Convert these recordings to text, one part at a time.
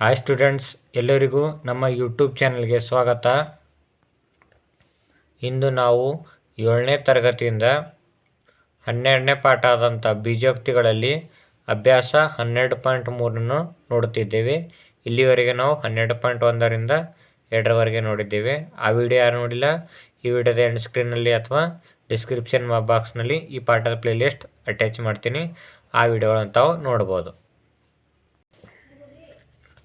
Hi students ಎಲ್ಲರಿಗೂ ನಮ್ಮ YouTube ಚಾನಲ್ಗೆ ಸ್ವಾಗತ. ಇಂದು ನಾವು ಏಳನೇ ತರಗತಿಯಿಂದ ಹನ್ನೆರಡನೇ ಪಾಠ ಆದಂಥ ಬೀಜೋಕ್ತಿಗಳಲ್ಲಿ ಅಭ್ಯಾಸ ಹನ್ನೆರಡು ಪಾಯಿಂಟ್ ಮೂರನ್ನು ನೋಡುತ್ತಿದ್ದೇವೆ. ಇಲ್ಲಿವರೆಗೆ ನಾವು ಹನ್ನೆರಡು ಪಾಯಿಂಟ್ ಒಂದರಿಂದ ಎರಡರವರೆಗೆ ನೋಡಿದ್ದೇವೆ. ಆ ವಿಡಿಯೋ ಯಾರು ನೋಡಿಲ್ಲ, ಈ ವಿಡಿಯೋದ ಎಂಡ್ ಸ್ಕ್ರೀನಲ್ಲಿ ಅಥವಾ ಡಿಸ್ಕ್ರಿಪ್ಷನ್ ಬಾಕ್ಸ್ನಲ್ಲಿ ಈ ಪಾಠದ ಪ್ಲೇಲಿಸ್ಟ್ ಅಟ್ಯಾಚ್ ಮಾಡ್ತೀನಿ. ಆ ವಿಡಿಯೋಗಳನ್ನು ತಾವು ನೋಡ್ಬೋದು.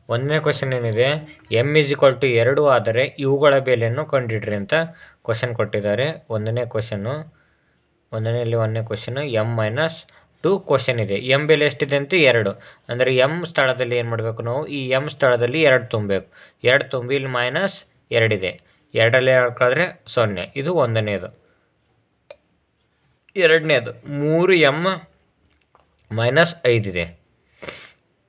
ಒಂದನೇ ಕ್ವಶನ್ ಏನಿದೆ? ಎಂ ಇಸ್ ಈಕ್ವಲ್ ಟು ಎರಡು ಆದರೆ ಇವುಗಳ ಬೆಲೆಯನ್ನು ಕಂಡಿಡ್ರಿ ಅಂತ ಕ್ವಶನ್ ಕೊಟ್ಟಿದ್ದಾರೆ. ಒಂದನೇ ಕ್ವಶನ್ನು ಒಂದನೇಲಿ ಒಂದನೇ question M minus two question ಇದೆ. ಎಂ ಬೆಲೆ ಎಷ್ಟಿದೆ ಅಂತ ಎರಡು. ಅಂದರೆ ಎಂ ಸ್ಥಳದಲ್ಲಿ ಏನು ಮಾಡಬೇಕು ನಾವು? ಈ ಎಂ ಸ್ಥಳದಲ್ಲಿ ಎರಡು ತುಂಬಬೇಕು. ಎರಡು ತುಂಬಿ ಇಲ್ಲಿ ಮೈನಸ್ ಎರಡಿದೆ ಎರಡರಲ್ಲಿ ಎರಡು ಕಳೆದ್ರೆ ಸೊನ್ನೆ. ಇದು ಒಂದನೇದು ಎರಡನೇದು ಮೂರು ಎಂ ಮೈನಸ್ ಐದಿದೆ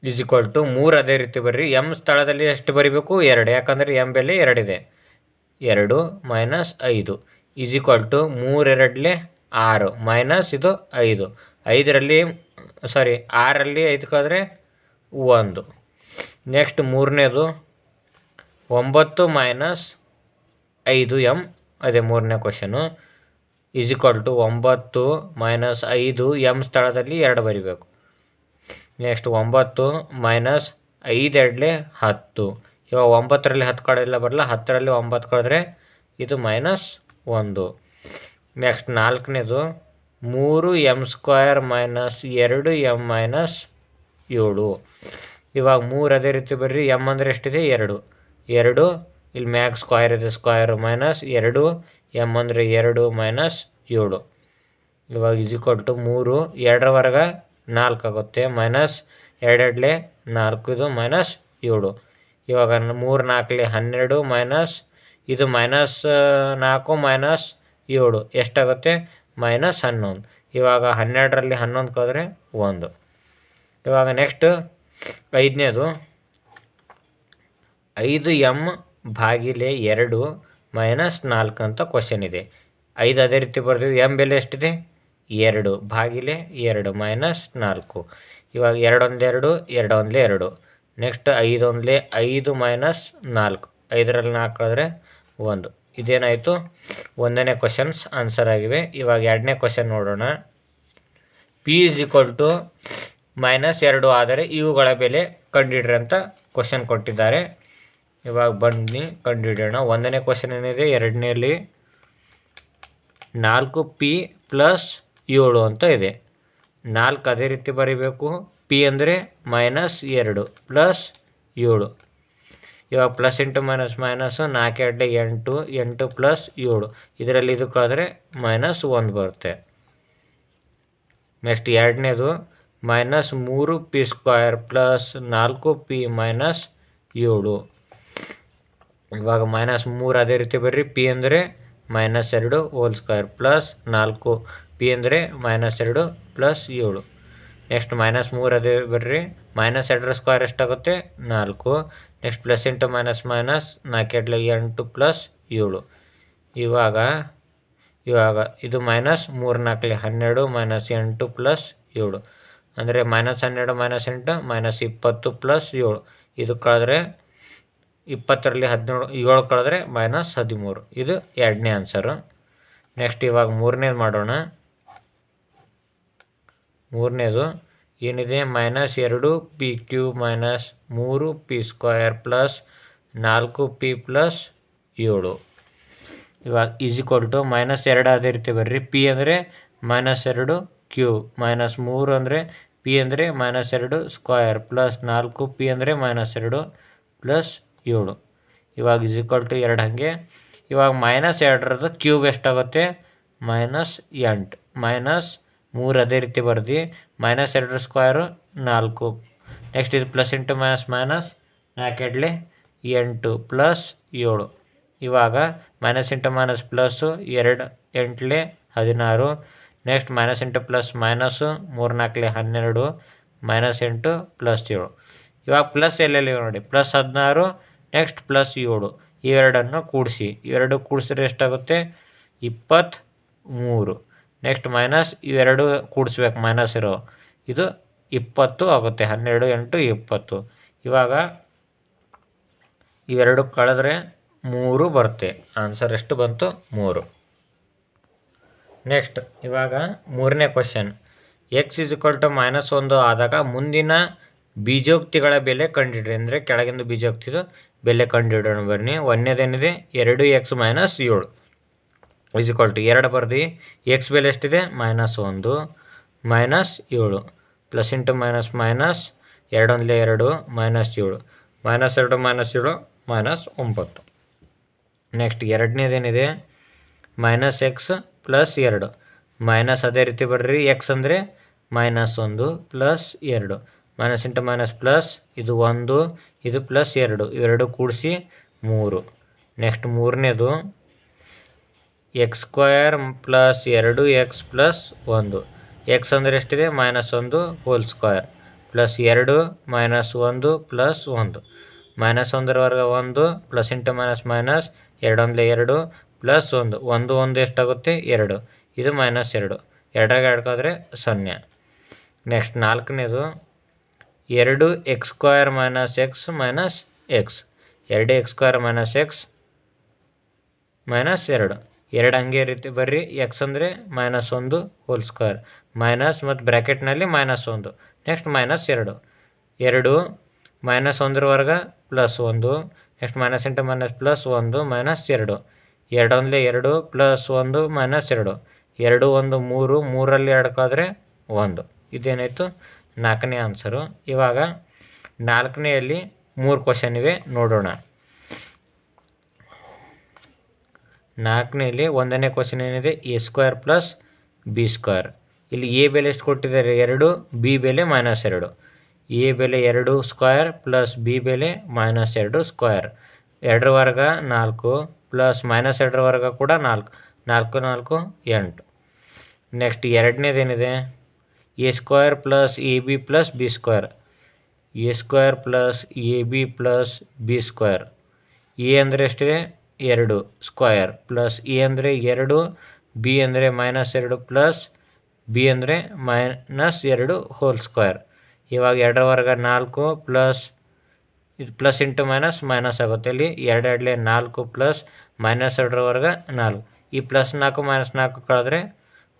ಇಸ್ ಈಕ್ವಲ್ ಟು ಮೂರು ಅದೇ ರೀತಿ ಬರ್ರಿ. ಎಂ ಸ್ಥಳದಲ್ಲಿ ಎಷ್ಟು ಬರಿಬೇಕು? ಎರಡು. ಯಾಕಂದರೆ ಎಂ ಬೆಲೆ ಎರಡಿದೆ ಎರಡು ಮೈನಸ್ ಐದು. ಇಸ್ ಈಕ್ವಲ್ ಟು ಮೂರೆರಡಲೆ ಆರು. ಮೈನಸ್ ಇದು ಐದು. ಐದರಲ್ಲಿ ಸಾರಿ ಆರಲ್ಲಿ ಐದು ಕಳೆದ್ರೆ ಒಂದು. ನೆಕ್ಸ್ಟ್ ಮೂರನೇದು ಒಂಬತ್ತು ಮೈನಸ್ ಐದು ಎಂ ಅದೇ ಮೂರನೇ ಕ್ವಶನು ಈಸ್ ಈಕ್ವಲ್ ಟು ಒಂಬತ್ತು ಮೈನಸ್ ಐದು ಎಂ ಸ್ಥಳದಲ್ಲಿ ಎರಡು ಬರಿಬೇಕು. ನೆಕ್ಸ್ಟ್ ಒಂಬತ್ತು ಮೈನಸ್ ಐದು ಹತ್ತು. ಇವಾಗ ಒಂಬತ್ತರಲ್ಲಿ ಹತ್ತು ಕಳೆಲ್ಲ ಬರಲ್ಲ, ಹತ್ತರಲ್ಲಿ ಒಂಬತ್ತು ಕಳೆದ್ರೆ ಇದು ಮೈನಸ್ ಒಂದು. ನೆಕ್ಸ್ಟ್ ನಾಲ್ಕನೇದು ಮೂರು ಎಂ ಸ್ಕ್ವಯರ್ ಮೈನಸ್ ಎರಡು ಎಂ ಮೈನಸ್ ಏಳು. ಇವಾಗ ಮೂರು ಅದೇ ರೀತಿ ಬರ್ರಿ ಎಂ ಅಂದರೆ ಎಷ್ಟಿದೆ? ಎರಡು. ಎರಡು, ಇಲ್ಲಿ ಮ್ಯಾಕ್ ಸ್ಕ್ವಯರ್ ಇದೆ ಸ್ಕ್ವಯರ್ ಮೈನಸ್ ಎರಡು ಎಂ ಅಂದರೆ ಎರಡು ಮೈನಸ್ ಏಳು. ಇವಾಗ ಇಸ್ ಕೊಟ್ಟು ಮೂರು, ಎರಡರವರೆಗೆ ನಾಲ್ಕು ಆಗುತ್ತೆ. ಮೈನಸ್ ಎರಡೆರಡಲೆ ನಾಲ್ಕು, ಇದು ಮೈನಸ್ ಏಳು. ಇವಾಗ ಮೂರು ನಾಲ್ಕಲೆ ಹನ್ನೆರಡು ಮೈನಸ್, ಇದು ಮೈನಸ್ ನಾಲ್ಕು ಮೈನಸ್ ಏಳು. ಎಷ್ಟಾಗುತ್ತೆ? ಮೈನಸ್ ಹನ್ನೊಂದು. ಇವಾಗ ಹನ್ನೆರಡರಲ್ಲಿ ಹನ್ನೊಂದು ಕಳೆದ್ರೆ ಒಂದು. ಇವಾಗ ನೆಕ್ಸ್ಟ್ ಐದನೇದು. ಐದು ಎಂ ಭಾಗಿಲೆ ಎರಡು ಮೈನಸ್ ನಾಲ್ಕು ಅಂತ ಕ್ವಶನ್ ಇದೆ. ಐದು ಅದೇ ರೀತಿ ಬರ್ತೀವಿ ಎಂ ಬೆಲೆ ಎಷ್ಟಿದೆ? ಎರಡು ಭಾಗಿಲೆ ಎರಡು ಮೈನಸ್ ನಾಲ್ಕು. ಇವಾಗ ಎರಡೊಂದೆರಡು, ಎರಡೊಂದಲೇ ಎರಡು. ನೆಕ್ಸ್ಟ್ ಐದೊಂದಲೇ ಐದು ಮೈನಸ್ ನಾಲ್ಕು. ಐದರಲ್ಲಿ ನಾಲ್ಕು ಆದರೆ ಒಂದು. ಇದೇನಾಯಿತು? ಒಂದನೇ ಕ್ವಶನ್ಸ್ ಆನ್ಸರ್ ಆಗಿವೆ. ಇವಾಗ ಎರಡನೇ ಕ್ವಶನ್ ನೋಡೋಣ. P is equal to minus ಎರಡು ಆದರೆ ಇವುಗಳ ಬೆಲೆ ಕಂಡುಹಿಡ್ರಿ ಅಂತ ಕ್ವಶನ್ ಕೊಟ್ಟಿದ್ದಾರೆ. ಇವಾಗ ಬನ್ನಿ ಕಂಡುಹಿಡಿಯೋಣ ಒಂದನೇ ಕ್ವಶನ್ ಏನಿದೆ? ಎರಡನೇಲಿ ನಾಲ್ಕು ಪಿ ಪ್ಲಸ್ ಏಳು ಅಂತ ಇದೆ. ನಾಲ್ಕು ಅದೇ ರೀತಿ ಬರೀಬೇಕು. ಪಿ ಅಂದರೆ ಮೈನಸ್ ಎರಡು ಪ್ಲಸ್ ಏಳು. ಇವಾಗ ಪ್ಲಸ್ ಎಂಟು ಮೈನಸ್ ಮೈನಸ್ಸು ನಾಲ್ಕು ಎರಡು ಎಂಟು ಎಂಟು ಪ್ಲಸ್ ಏಳು. ಇದರಲ್ಲಿ ಇದು ಕಳೆದ್ರೆ ಮೈನಸ್ ಒಂದು ಬರುತ್ತೆ. ನೆಕ್ಸ್ಟ್ ಎರಡನೇದು ಮೈನಸ್ ಮೂರು ಪಿ ಸ್ಕ್ವಯರ್ ಪ್ಲಸ್ ನಾಲ್ಕು ಪಿ ಮೈನಸ್ ಏಳು. ಇವಾಗ ಮೈನಸ್ ಮೂರು ಅದೇ ರೀತಿ ಬರ್ರಿ ಪಿ ಅಂದರೆ ಮೈನಸ್ ಎರಡು ಹೋಲ್ ಸ್ಕ್ವಯರ್ ಪ್ಲಸ್ ನಾಲ್ಕು. ಪಿ ಅಂದರೆ ಮೈನಸ್ ಎರಡು ಪ್ಲಸ್ ಏಳು. ನೆಕ್ಸ್ಟ್ ಮೈನಸ್ ಮೂರು ಅದೇ ಬರ್ರಿ ಮೈನಸ್ ಎರಡರ ಸ್ಕ್ವೇರ್ ಎಷ್ಟಾಗುತ್ತೆ? ನಾಲ್ಕು. Next plus into minus minus ನಾಲ್ಕೆಡ್ಲೆ ಎಂಟು ಪ್ಲಸ್ ಏಳು. ಇವಾಗ ಇವಾಗ ಇದು ಮೈನಸ್ ಮೂರು ನಾಲ್ಕಲಿ ಹನ್ನೆರಡು ಮೈನಸ್ ಎಂಟು ಪ್ಲಸ್ ಏಳು. ಅಂದರೆ ಮೈನಸ್ ಹನ್ನೆರಡು ಮೈನಸ್ ಎಂಟು ಮೈನಸ್ ಇಪ್ಪತ್ತು ಪ್ಲಸ್ ಏಳು. ಇದು ಕಳೆದ್ರೆ ಇಪ್ಪತ್ತರಲ್ಲಿ ಹದಿನೇಳು, ಏಳು ಕಳೆದ್ರೆ ಮೈನಸ್ ಹದಿಮೂರು. ಇದು ಎರಡನೇ ಆನ್ಸರು ನೆಕ್ಸ್ಟ್ ಇವಾಗ ಮೂರನೇದು ಮಾಡೋಣ. ಮೂರನೇದು, ಏನಿದೆ? ಮೈನಸ್ ಎರಡು ಪಿ ಕ್ಯೂ ಮೈನಸ್ ಮೂರು ಪಿ ಸ್ಕ್ವಯರ್ ಪ್ಲಸ್ ನಾಲ್ಕು ಪಿ ಪ್ಲಸ್ ಏಳು. ಇವಾಗ ಈಸ್ ಟು ಮೈನಸ್ ಎರಡು ಅದೇ ರೀತಿ ಬರ್ರಿ. ಪಿ ಅಂದರೆ ಮೈನಸ್ ಎರಡು ಕ್ಯೂ ಮೈನಸ್ ಮೂರು ಅಂದರೆ ಪಿ ಅಂದರೆ ಮೈನಸ್ ಎರಡು ಸ್ಕ್ವಯರ್ ಪ್ಲಸ್ ನಾಲ್ಕು ಪಿ ಅಂದರೆ ಮೈನಸ್ ಎರಡು ಪ್ಲಸ್ ಏಳು. ಇವಾಗ ಇಸ್ ಟು ಎರಡು ಹಾಗೆ. ಇವಾಗ ಮೈನಸ್ ಎರಡರದ್ದು ಕ್ಯೂಬ್ ಎಷ್ಟಾಗುತ್ತೆ? ಮೈನಸ್ ಎಂಟು. ಮೈನಸ್ ಮೂರು ಅದೇ ರೀತಿ ಬರ್ದು ಮೈನಸ್ ಎರಡರ ಸ್ಕ್ವೇರು ನಾಲ್ಕು. ನೆಕ್ಸ್ಟ್ ಇದು ಪ್ಲಸ್ ಇಂಟು ಮೈನಸ್ ಮೈನಸ್ ನಾಲ್ಕೆಡ್ಲೆ ಎಂಟು ಪ್ಲಸ್ ಏಳು. ಇವಾಗ ಮೈನಸ್ ಇಂಟು ಮೈನಸ್ ಪ್ಲಸ್ಸು ಎರಡು, ಎಂಟ್ಲಿ ಹದಿನಾರು. Next minus into plus minus ಮೂರು ನಾಲ್ಕಲಿ ಹನ್ನೆರಡು ಮೈನಸ್ ಎಂಟು ಪ್ಲಸ್ ಏಳು. ಇವಾಗ ಪ್ಲಸ್ ಎಲ್ಲೆಲ್ಲಿ ನೋಡಿ ಪ್ಲಸ್ ಹದಿನಾರು ನೆಕ್ಸ್ಟ್ ಪ್ಲಸ್ ಏಳು. ಇವೆರಡನ್ನು ಕೂಡಿಸಿ. ಇವೆರಡು ಕೂಡಿಸಿದ್ರೆ ಎಷ್ಟಾಗುತ್ತೆ? ಇಪ್ಪತ್ತ್ಮೂರು. ನೆಕ್ಸ್ಟ್ ಮೈನಸ್ ಇವೆರಡು ಕೂಡಿಸ್ಬೇಕು ಮೈನಸ್ ಇರೋ. ಇದು ಇಪ್ಪತ್ತು ಆಗುತ್ತೆ, ಹನ್ನೆರಡು ಎಂಟು ಇಪ್ಪತ್ತು. ಇವಾಗ ಇವೆರಡು ಕಳೆದ್ರೆ ಮೂರು ಬರುತ್ತೆ. ಆನ್ಸರ್ ಎಷ್ಟು ಬಂತು? ಮೂರು. ನೆಕ್ಸ್ಟ್ ಇವಾಗ ಮೂರನೇ question X is to minus ಒಂದು ಆದಾಗ ಮುಂದಿನ ಬೀಜೋಕ್ತಿಗಳ ಬೆಲೆ ಕಂಡುಹಿಡ್ರಿ. ಅಂದರೆ ಕೆಳಗಿಂದ ಬೀಜೋಕ್ತಿದು ಬೆಲೆ ಕಂಡುಹಿಡೋಣ ಬನ್ನಿ. ಒಂದನೇದೇನಿದೆ ಎರಡು ಎಕ್ಸ್ ಮೈನಸ್ ಏಳು. ಇಸ್ ಈಕ್ವಲ್ ಟು ಎರಡು ಬರ್ದು ಎಕ್ಸ್ ಬೆಲೆ ಎಷ್ಟಿದೆ? ಮೈನಸ್ ಒಂದು ಮೈನಸ್ ಏಳು. ಪ್ಲಸ್ ಇಂಟು ಮೈನಸ್ ಮೈನಸ್ ಎರಡೊಂದಲೇ ಎರಡು ಮೈನಸ್ ಏಳು. ಮೈನಸ್ ಎರಡು ಮೈನಸ್ ಏಳು ಮೈನಸ್ ಒಂಬತ್ತು. ನೆಕ್ಸ್ಟ್ ಎರಡನೇದೇನಿದೆ? ಮೈನಸ್ ಎಕ್ಸ್ ಪ್ಲಸ್ ಎರಡು. ಮೈನಸ್ ಅದೇ ರೀತಿ ಬರ್ರಿ ಎಕ್ಸ್ ಅಂದರೆ ಮೈನಸ್ ಒಂದು ಪ್ಲಸ್ ಎರಡು. ಮೈನಸ್ ಇಂಟು ಮೈನಸ್ ಪ್ಲಸ್ ಇದು ಒಂದು, ಇದು ಪ್ಲಸ್ ಎರಡು. ಇವೆರಡು ಕೂಡಿಸಿ ಮೂರು. ನೆಕ್ಸ್ಟ್ ಮೂರನೇದು. ಎಕ್ಸ್ ಸ್ಕ್ವಯರ್ ಪ್ಲಸ್ ಎರಡು ಎಕ್ಸ್ ಪ್ಲಸ್ ಒಂದು. ಎಕ್ಸ್ ಅಂದರೆ ಎಷ್ಟಿದೆ? ಮೈನಸ್ ಒಂದು ಹೋಲ್ ಸ್ಕ್ವಯರ್ ಪ್ಲಸ್ ಎರಡು ಮೈನಸ್ ಒಂದು ಪ್ಲಸ್ ಒಂದು. ಮೈನಸ್ ಒಂದರವರೆಗೆ ವರ್ಗ ಒಂದು ಪ್ಲಸ್ ಇಂಟು ಮೈನಸ್ ಮೈನಸ್ ಎರಡೊಂದಲೇ ಎರಡು ಪ್ಲಸ್ ಒಂದು. ಒಂದು ಒಂದು ಎಷ್ಟಾಗುತ್ತೆ? ಎರಡು. ಇದು ಮೈನಸ್ ಎರಡು. ಎರಡಾಗ ಎಡ್ಕೋದ್ರೆ ಸೊನ್ನೆ. ನೆಕ್ಸ್ಟ್ ನಾಲ್ಕನೇದು. ಎರಡು X square minus X minus X. ಎರಡು X square minus X minus ಎರಡು. ಎರಡು ಹಂಗೆ ರೀತಿ ಬರ್ರಿ ಎಕ್ಸ್ ಅಂದರೆ ಮೈನಸ್ ಒಂದು ಹೋಲ್ ಸ್ಕ್ವೇರ್ ಮೈನಸ್ ಮತ್ತು ಬ್ರ್ಯಾಕೆಟ್ನಲ್ಲಿ ಮೈನಸ್ ಒಂದು. ನೆಕ್ಸ್ಟ್ ಮೈನಸ್ ಎರಡು. ಎರಡು ಮೈನಸ್ ಒಂದರ ವರ್ಗ ಪ್ಲಸ್ ಒಂದು. Next minus into minus plus ಒಂದು ಮೈನಸ್ ಎರಡು. ಎರಡೊಂದಲೇ ಎರಡು ಪ್ಲಸ್ ಒಂದು ಮೈನಸ್ ಎರಡು. ಎರಡು, ಒಂದು, ಮೂರು, ಮೂರಲ್ಲಿ ಎರಡು ಕಳೆದ್ರೆ ಒಂದು. ಇದೇನಾಯಿತು? ನಾಲ್ಕನೇ ಆನ್ಸರು ಇವಾಗ ನಾಲ್ಕನೆಯಲ್ಲಿ ಮೂರು ಕ್ವಶನ್ ಇವೆ, ನೋಡೋಣ. ನಾಲ್ಕನೇಲಿ ಒಂದನೇ ಕ್ವಶನ್ ಏನಿದೆ? A square plus B square ಇಲ್ಲಿ ಎ ಬೆಲೆ ಎಷ್ಟು ಕೊಟ್ಟಿದ್ದಾರೆ? ಎರಡು ಬಿ ಬೆಲೆ ಮೈನಸ್ ಎರಡು. ಎ ಬೆಲೆ ಎರಡು ಸ್ಕ್ವೇರ್ ಪ್ಲಸ್ ಬಿ ಬೆಲೆ ಮೈನಸ್ ಎರಡು ಸ್ಕ್ವೇರ್ ಎರಡರ ವರ್ಗ ನಾಲ್ಕು ಪ್ಲಸ್ ಮೈನಸ್ ಎರಡರ ವರ್ಗ ಕೂಡ ನಾಲ್ಕು. ನಾಲ್ಕು ನಾಲ್ಕು, ಎಂಟು. Next ಎರಡನೇದೇನಿದೆ A square plus A B plus B square A square plus A B plus B square A ಅಂದರೆ ಎಷ್ಟಿದೆ? ಎರಡು ಸ್ಕ್ವಯರ್ ಪ್ಲಸ್ ಎ ಅಂದರೆ ಎರಡು, ಬಿ ಅಂದರೆ ಮೈನಸ್ ಎರಡು ಪ್ಲಸ್ ಬಿ ಅಂದರೆ ಮೈನಸ್ ಎರಡು ಹೋಲ್ ಸ್ಕ್ವಯರ್ ಇವಾಗ ಎರಡರ ವರ್ಗ ನಾಲ್ಕು ಪ್ಲಸ್ ಇದು ಪ್ಲಸ್ ಇಂಟು ಮೈನಸ್ ಮೈನಸ್ ಆಗುತ್ತೆ. ಇಲ್ಲಿ ಎರಡೆರಡಲೆ ನಾಲ್ಕು ಪ್ಲಸ್ ಮೈನಸ್ ಎರಡರ ವರ್ಗ ನಾಲ್ಕು. ಈ ಪ್ಲಸ್ ನಾಲ್ಕು ಮೈನಸ್ ನಾಲ್ಕು ಕಳೆದ್ರೆ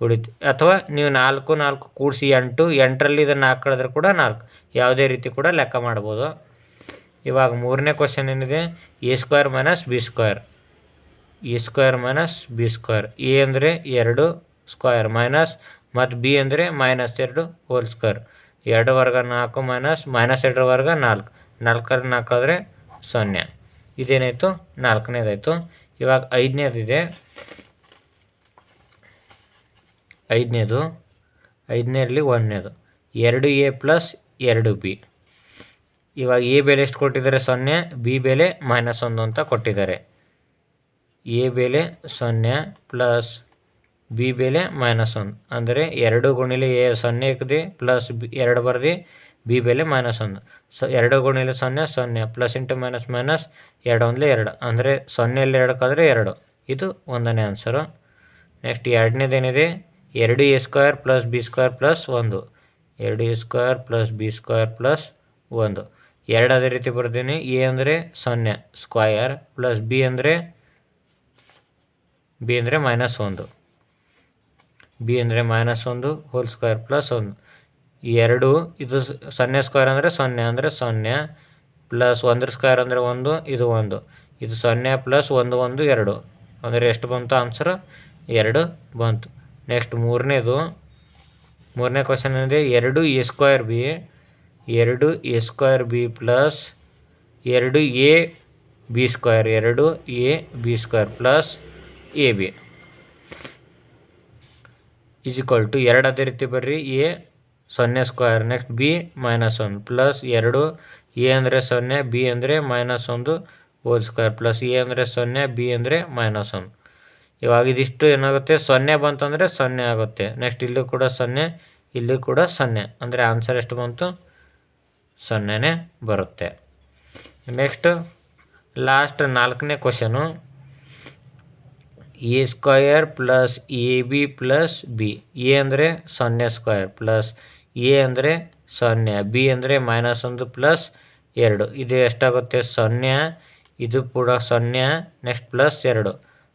ಉಳಿತು. ಅಥವಾ ನೀವು ನಾಲ್ಕು ನಾಲ್ಕು ಕೂಡಿಸಿ ಎಂಟು, ಎಂಟರಲ್ಲಿ ಇದನ್ನು ನಾಲ್ಕು ಕಳೆದ್ರೆ ಕೂಡ ನಾಲ್ಕು. ಯಾವುದೇ ರೀತಿ ಕೂಡ ಲೆಕ್ಕ ಮಾಡ್ಬೋದು. ಇವಾಗ ಮೂರನೇ ಕ್ವಶನ್ ಏನಿದೆ? A square minus B square A square minus B square A ಅಂದರೆ ಎರಡು ಸ್ಕ್ವೇರ್ ಮೈನಸ್ ಮತ್ತು ಬಿ ಅಂದರೆ ಮೈನಸ್ ಎರಡು ಹೋಲ್ ಸ್ಕ್ವೇರ್ ಎರಡು ವರ್ಗ ನಾಲ್ಕು ಮೈನಸ್ ಮೈನಸ್ ಎರಡರ ವರ್ಗ ನಾಲ್ಕು. ನಾಲ್ಕರ ನಾಲ್ಕು ಆದರೆ ಸೊನ್ನೆ. ಇದೇನಾಯಿತು? ನಾಲ್ಕನೇದಾಯಿತು. ಇವಾಗ ಐದನೇದಿದೆ ಐದನೇದು. ಐದನೇರಲ್ಲಿ ಒಂದನೇದು. ಎರಡು ಎ ಪ್ಲಸ್ ಎರಡು ಬಿ ಇವಾಗ ಎ ಬೆಲೆ ಎಷ್ಟು ಕೊಟ್ಟಿದ್ದಾರೆ? ಸೊನ್ನೆ, ಬಿ ಬೆಲೆ ಮೈನಸ್ ಒಂದು ಅಂತ ಕೊಟ್ಟಿದ್ದಾರೆ. ಎ ಬೆಲೆ ಸೊನ್ನೆ ಪ್ಲಸ್ ಬಿ ಬೆಲೆ ಮೈನಸ್ ಒಂದು. ಅಂದರೆ ಎರಡು ಗುಣಿಲೆ ಎ ಸೊನ್ನೆ ಇಕ್ದಿ ಪ್ಲಸ್ ಬಿ ಎರಡು ಬರ್ದು, ಬಿ ಬೆಲೆ ಮೈನಸ್ ಒಂದು. ಸೊ ಎರಡು ಗುಣಿಲೆ ಸೊನ್ನೆ ಸೊನ್ನೆ ಪ್ಲಸ್ ಇಂಟು ಮೈನಸ್ ಮೈನಸ್ ಎರಡು ಒಂದಲೇ ಎರಡು. ಅಂದರೆ ಸೊನ್ನೆಯಲ್ಲಿ ಎರಡಕ್ಕಾದರೆ ಎರಡು. ಇದು ಒಂದನೇ ಆನ್ಸರು ನೆಕ್ಸ್ಟ್ ಎರಡನೇದೇನಿದೆ? ಎರಡು A square plus B square plus ಒಂದು. ಎರಡು A square plus B square plus ಒಂದು. ಎರಡು ಅದೇ ರೀತಿ ಬರ್ತೀನಿ ಎ ಅಂದರೆ ಸೊನ್ನೆ. ಸ್ಕ್ವಯರ್ ಪ್ಲಸ್ ಬಿ ಅಂದರೆ ಬಿ ಅಂದರೆ ಮೈನಸ್ ಒಂದು. ಬಿ ಅಂದರೆ ಮೈನಸ್ ಒಂದು, ಹೋಲ್ ಸ್ಕ್ವೇರ್ ಪ್ಲಸ್ ಒಂದು. ಎರಡು, ಇದು ಸೊನ್ನೆ ಸ್ಕ್ವೇರ್ ಅಂದರೆ ಸೊನ್ನೆ ಅಂದರೆ ಸೊನ್ನೆ. ಪ್ಲಸ್ ಒಂದ್ರ ಸ್ಕ್ವೇರ್ ಅಂದರೆ ಒಂದು, ಇದು ಒಂದು. ಇದು ಸೊನ್ನೆ ಪ್ಲಸ್ ಒಂದು ಒಂದು ಎರಡು. ಅಂದರೆ ಎಷ್ಟು ಬಂತು ಆನ್ಸರ್? ಎರಡು ಬಂತು. ನೆಕ್ಸ್ಟ್ ಮೂರನೇದು. ಮೂರನೇ ಕ್ವಶನ್ ಏನಿದೆ? ಎರಡು ಎ ಸ್ಕ್ವೇರ್ ಬಿ. ಎರಡು ಎ ಸ್ಕ್ವೇರ್ ಬಿ ಪ್ಲಸ್ ಎರಡು ಎ ಬಿ ಸ್ಕ್ವೇರ್, ಎರಡು A B square plus A B. Is equal to ಎರಡು ಅದೇ ರೀತಿ ಬರ್ರಿ, ಎ ಸೊನ್ನೆ ಸ್ಕ್ವೇರ್, ನೆಕ್ಸ್ಟ್ ಬಿ ಮೈನಸ್ ಒಂದು ಪ್ಲಸ್ ಎರಡು, ಎ ಅಂದರೆ ಸೊನ್ನೆ, ಬಿ ಅಂದರೆ ಮೈನಸ್ ಒಂದು ಹೋಲ್ ಸ್ಕ್ವೇರ್ ಪ್ಲಸ್ ಎ ಅಂದರೆ ಸೊನ್ನೆ, ಬಿ ಅಂದರೆ ಮೈನಸ್ ಒಂದು. ಇವಾಗ ಇದಿಷ್ಟು ಏನಾಗುತ್ತೆ? ಸೊನ್ನೆ ಬಂತಂದರೆ ಸೊನ್ನೆ ಆಗುತ್ತೆ. ನೆಕ್ಸ್ಟ್ ಇಲ್ಲೂ ಕೂಡ ಸೊನ್ನೆ, ಇಲ್ಲೂ ಕೂಡ ಸೊನ್ನೆ. ಅಂದರೆ ಆನ್ಸರ್ ಎಷ್ಟು ಬಂತು? ಸೊನ್ನೆನೇ ಬರುತ್ತೆ. ನೆಕ್ಸ್ಟ್ ಲಾಸ್ಟ್ ನಾಲ್ಕನೇ question A square plus A B plus B A ಅಂದರೆ ಸೊನ್ನೆ ಸ್ಕ್ವಯರ್ ಪ್ಲಸ್ ಎ ಅಂದರೆ ಸೊನ್ನೆ ಬಿ ಅಂದರೆ ಮೈನಸ್ ಒಂದು ಪ್ಲಸ್ ಎರಡು. ಇದು ಎಷ್ಟಾಗುತ್ತೆ? ಸೊನ್ನೆ, ಇದು ಕೂಡ ಸೊನ್ನೆ ನೆಕ್ಸ್ಟ್ ಪ್ಲಸ್ ಎರಡು.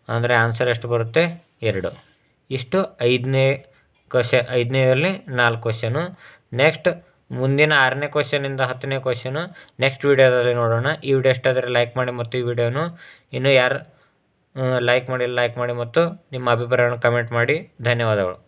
ಅಂದರೆ ಆನ್ಸರ್ ಎಷ್ಟು ಬರುತ್ತೆ? ಎರಡು. ಇಷ್ಟು ಐದನೇ ಕ್ವಶ ಐದನೇದಲ್ಲಿ ನಾಲ್ಕು ಕ್ವಶನು ನೆಕ್ಸ್ಟ್ ಮುಂದಿನ ಆರನೇ ಕ್ವಶನಿಂದ ಹತ್ತನೇ ಕ್ವಶನು ನೆಕ್ಸ್ಟ್ ವೀಡಿಯೋದಲ್ಲಿ ನೋಡೋಣ. ಈ ವಿಡಿಯೋ ಇಷ್ಟ ಆದರೆ ಲೈಕ್ ಮಾಡಿ ಮತ್ತು ಈ ವಿಡಿಯೋನು ಇನ್ನೂ ಯಾರು ಲೈಕ್ ಮಾಡಿ ಲೈಕ್ ಮಾಡಿ ಮತ್ತು ನಿಮ್ಮ ಅಭಿಪ್ರಾಯವನ್ನು ಕಮೆಂಟ್ ಮಾಡಿ. ಧನ್ಯವಾದಗಳು.